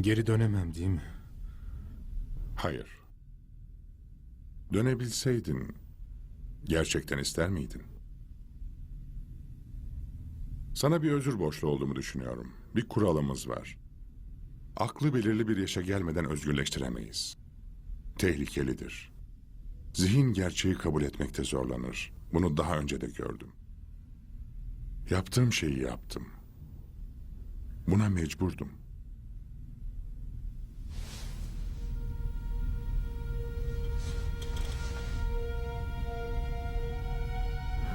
Geri dönemem değil mi? Hayır. Dönebilseydin gerçekten ister miydin? Sana bir özür borçlu olduğumu düşünüyorum. Bir kuralımız var. Aklı belirli bir yaşa gelmeden özgürleştiremeyiz. Tehlikelidir. Zihin gerçeği kabul etmekte zorlanır. Bunu daha önce de gördüm. Yaptığım şeyi yaptım. Buna mecburdum.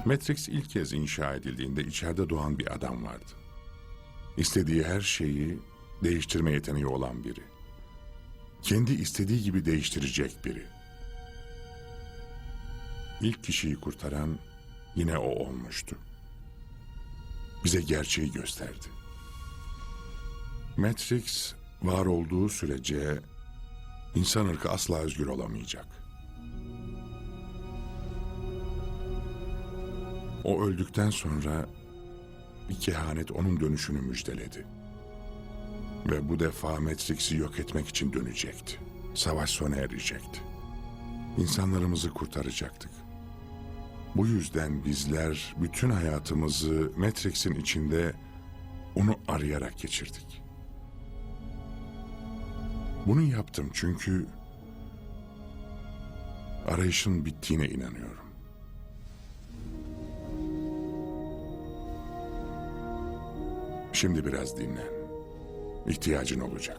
Matrix ilk kez inşa edildiğinde içeride doğan bir adam vardı. İstediği her şeyi değiştirme yeteneği olan biri. Kendi istediği gibi değiştirecek biri. İlk kişiyi kurtaran yine o olmuştu. Bize gerçeği gösterdi. Matrix var olduğu sürece insan ırkı asla özgür olamayacak. O öldükten sonra bir kehanet onun dönüşünü müjdeledi. Ve bu defa Matrix'i yok etmek için dönecekti. Savaş sona erecekti. İnsanlarımızı kurtaracaktık. Bu yüzden bizler bütün hayatımızı Matrix'in içinde onu arayarak geçirdik. Bunu yaptım çünkü arayışın bittiğine inanıyorum. Şimdi biraz dinlen. İhtiyacın olacak.